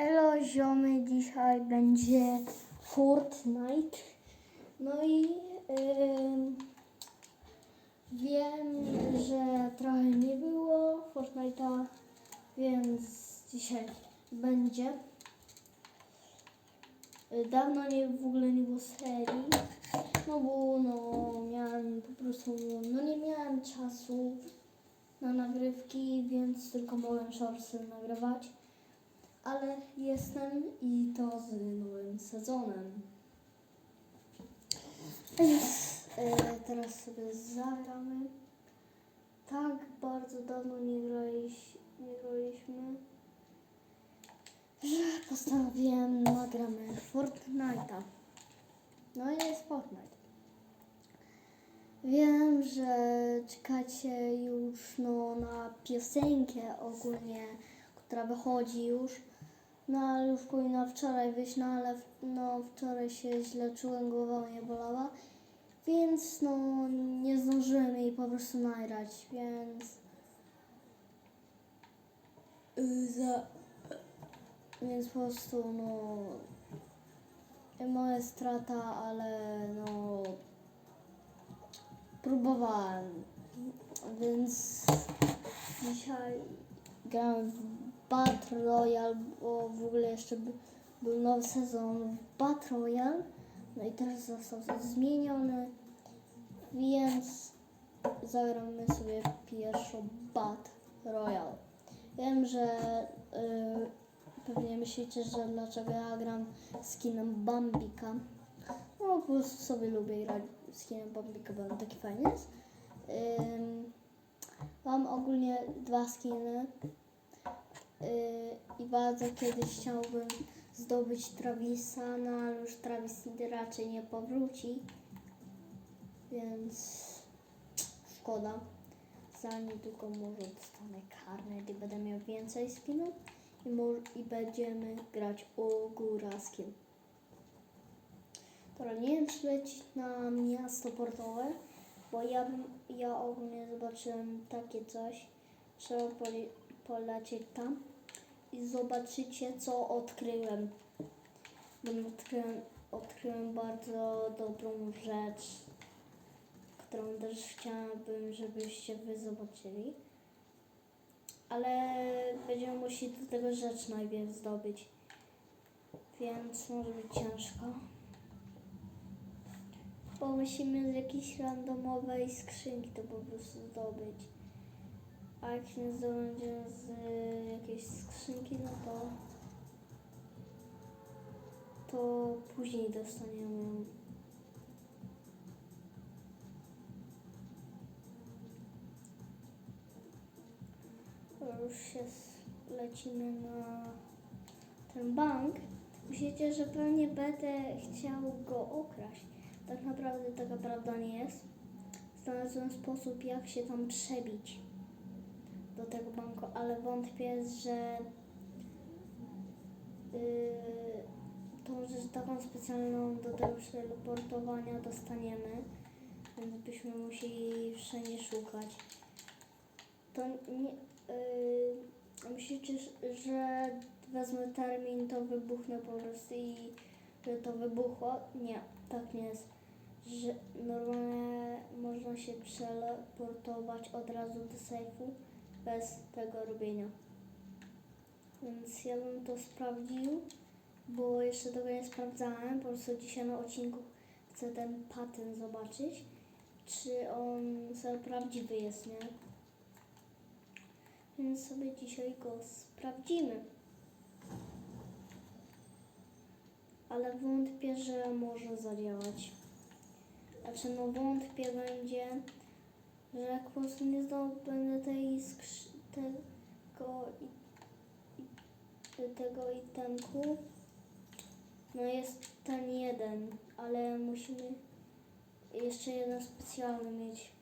Elo ziomy, dzisiaj będzie Fortnite. No i ym, wiem, że trochę nie było Fortnite'a, więc dzisiaj będzie. Dawno nie, w ogóle nie było serii, no bo no, miałem po prostu, no nie miałem czasu na nagrywki, więc tylko mogłem shortsy nagrywać ale jestem i to z nowym sezonem. Więc e, teraz sobie zagramy. Tak bardzo dawno nie, graliś, nie graliśmy, że postanowiłem nagramy Fortnite'a. No i jest Fortnite. Wiem, że czekacie już no, na piosenkę ogólnie, która wychodzi już. No ale już powinna wczoraj wyjść, no ale no, wczoraj się źle czułem, głowa mnie bolała. Więc no nie zdążyłem jej po prostu nagrać, więc za, więc po prostu no moja strata, ale no próbowałem, więc dzisiaj grałem w Battle Royale, bo w ogóle jeszcze by, był nowy sezon Battle Royale, no i teraz został zmieniony, więc zagramy sobie pierwszą Battle Royale. Wiem, że y, pewnie myślicie, że dlaczego ja gram skinem Bambika. No po prostu sobie lubię grać skinem Bambika, bo on taki fajny jest. Ym, mam ogólnie dwa skiny. Yy, i bardzo kiedyś chciałbym zdobyć Travisa, no ale już Travis raczej nie powróci, więc szkoda. Za niedługo może dostanę karnet i będę miał więcej skinów i, i będziemy grać o góraskiem. Dobra, nie wiem czy lecieć na miasto portowe, bo ja, ja ogólnie zobaczyłem takie coś. Trzeba pole- polecieć tam i zobaczycie co odkryłem. Bo odkryłem, odkryłem bardzo dobrą rzecz, którą też chciałabym, żebyście wy zobaczyli. Ale będziemy musieli do tego rzecz najpierw zdobyć. Więc może być ciężko. Bo musimy z jakiejś randomowej skrzynki to po prostu zdobyć. A jak się zdobędzie z jakiejś skrzynki, no to to później dostaniemy ją. Już się lecimy na ten bank. Myślicie, że pewnie będę chciał go okraść. Tak naprawdę taka prawda nie jest. Znalazłem sposób, jak się tam przebić ale wątpię, że yy, tą rzecz taką specjalną do teleportowania dostaniemy, więc byśmy musieli wszędzie szukać. To nie. Yy, myślicie, że wezmę termin, to wybuchnę po prostu i że to wybuchło? Nie, tak nie jest. Że normalnie można się przeleportować od razu do sejfu bez tego robienia. Więc ja bym to sprawdził, bo jeszcze tego nie sprawdzałem. Po prostu dzisiaj na odcinku chcę ten patent zobaczyć, czy on sobie prawdziwy jest, nie? Więc sobie dzisiaj go sprawdzimy. Ale wątpię, że może zadziałać. Znaczy, no wątpię będzie, że jak po prostu nie zdobędę tej skrzy- tego i, tego itemku. No jest ten jeden, ale musimy jeszcze jeden specjalny mieć.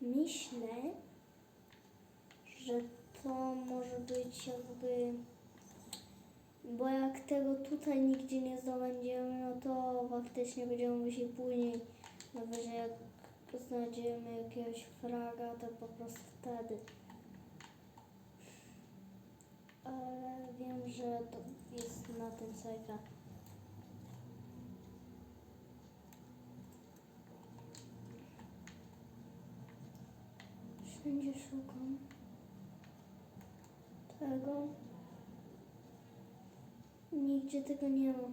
Myślę, że to może być jakby bo jak tego tutaj nigdzie nie zdobędziemy, no to faktycznie będziemy musieli później, najwyżej jak znajdziemy jakiegoś fraga, to po prostu wtedy. Ale wiem, że to jest na tym sejfie. Wszędzie szukam tego. Nigdzie tego nie ma.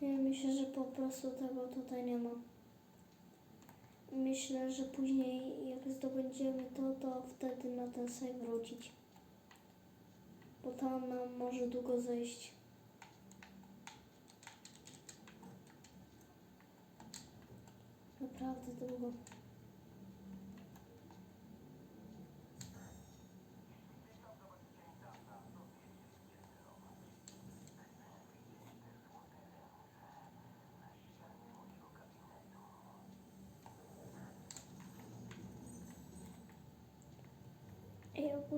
Ja myślę, że po prostu tego tutaj nie ma. Myślę, że później jak zdobędziemy to, to wtedy na ten save wrócić. Bo tam nam może długo zejść. Naprawdę długo.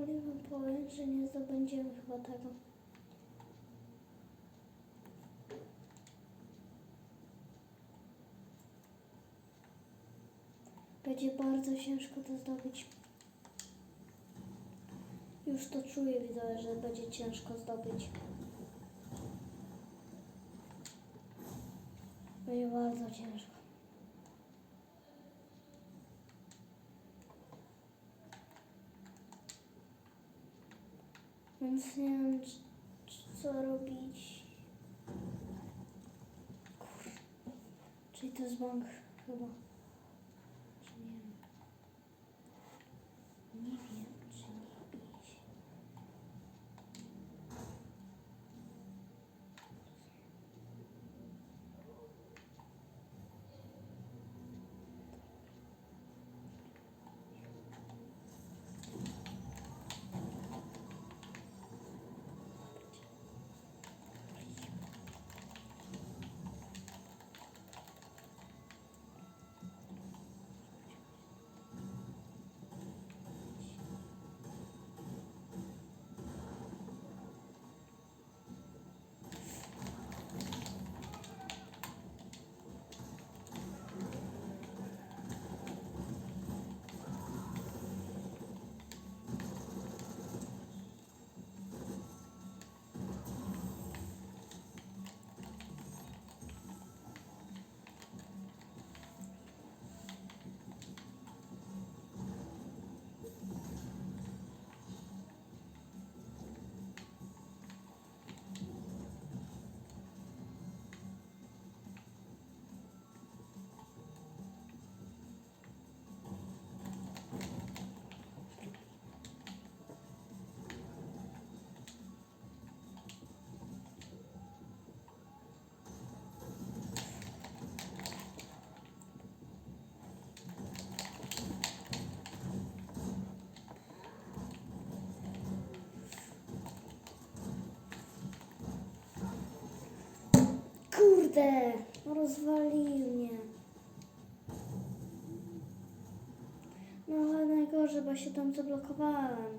Ogólnie wam powiem, że nie zdobędziemy chyba tego. Będzie bardzo ciężko to zdobyć. Już to czuję, widzę, że będzie ciężko zdobyć. Będzie bardzo ciężko. Więc nie wiem, co robić. Kur... Czyli to jest bank chyba. Kurde, rozwalił mnie. No ale najgorzej, bo się tam zablokowałem.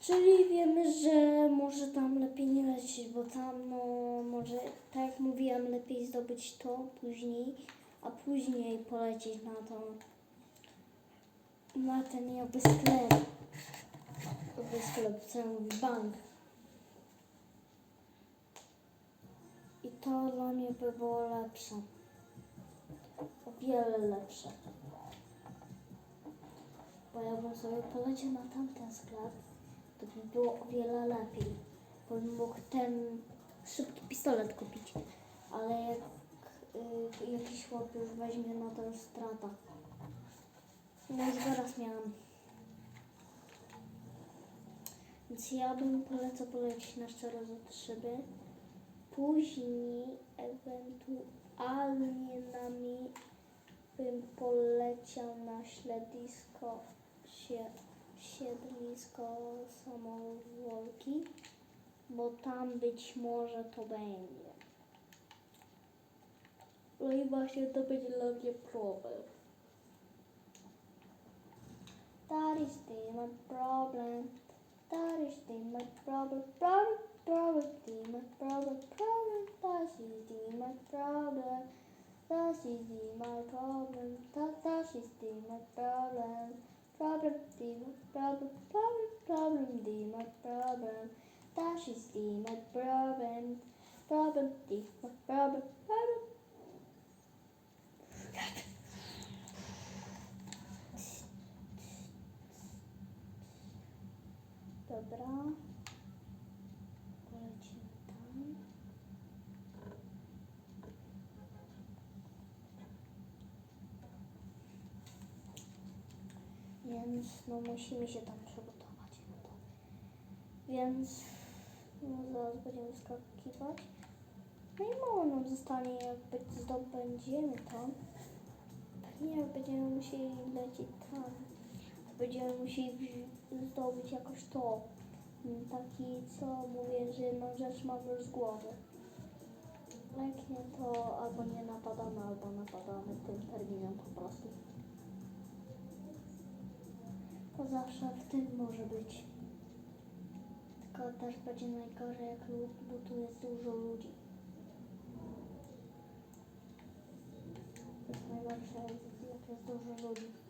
Czyli wiemy, że może tam lepiej nie lecieć, bo tam no może, tak jak mówiłam, lepiej zdobyć to później, a później polecieć na to, na ten jakby sklep. Jakby sklep, co ja mówię, bank. To dla mnie by było lepsze. O wiele lepsze. Bo jakbym sobie poleciał na tamten sklep, to by było o wiele lepiej. Bo bym mógł ten szybki pistolet kupić. Ale jak y, jakiś chłop już weźmie, no to już strata. No już zaraz miałam. Więc ja bym polecał polecieć na szczerozut szyby. Później ewentualnie nami bym poleciał na śledisko, sie, siedlisko samowolki, bo tam być może to będzie. No i właśnie to będzie dla mnie problem. That is the my problem. That is the my problem. Problem, problem, my problem. Problem, that is the my problem. That is the my problem. That that is the my problem. Problem the my problem. Problem problem the my problem. That is the my problem. Problem the my problem. Problem. Dobra. Polecimy tam. Więc no musimy się tam przygotować na to. Więc no, zaraz będziemy skakiwać. No i mało nam zostanie, jak zdobędziemy tam. Pewnie będziemy musieli lecieć tam, to będziemy musieli zdobyć jakoś to. Mm, Taki, co mówię, że jedną rzecz mamy już z głowy. Jak nie, to albo nie napadamy, albo napadamy tym terminem po prostu. Zawsze w tym może być. Tylko też będzie najgorzej, jak bo tu jest dużo ludzi. To jest najgorsze, jak jest dużo ludzi.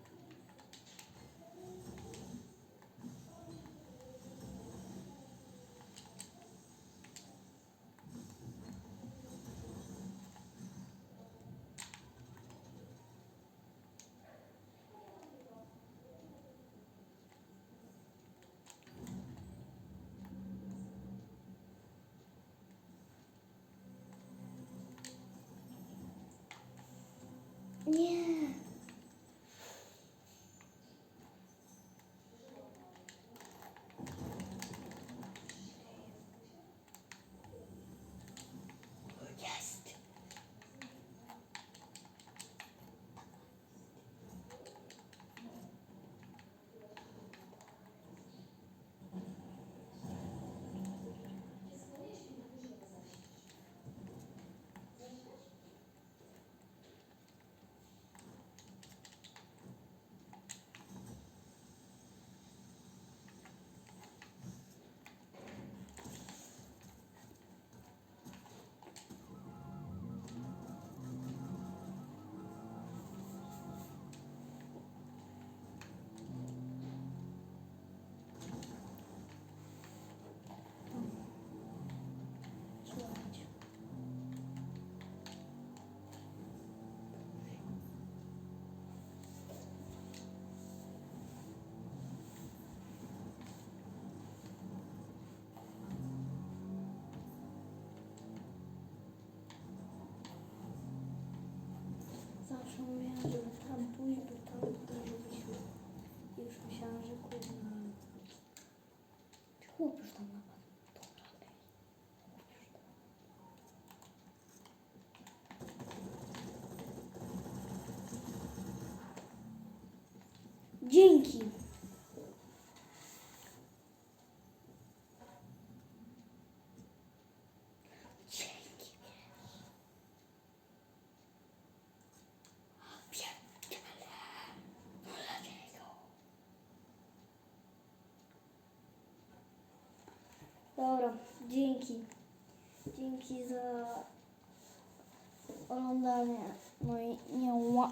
Dzięki. Dzięki. Pierdziele. No dlaczego? Dobra, dzięki. Dzięki za oglądanie. No i nie ła.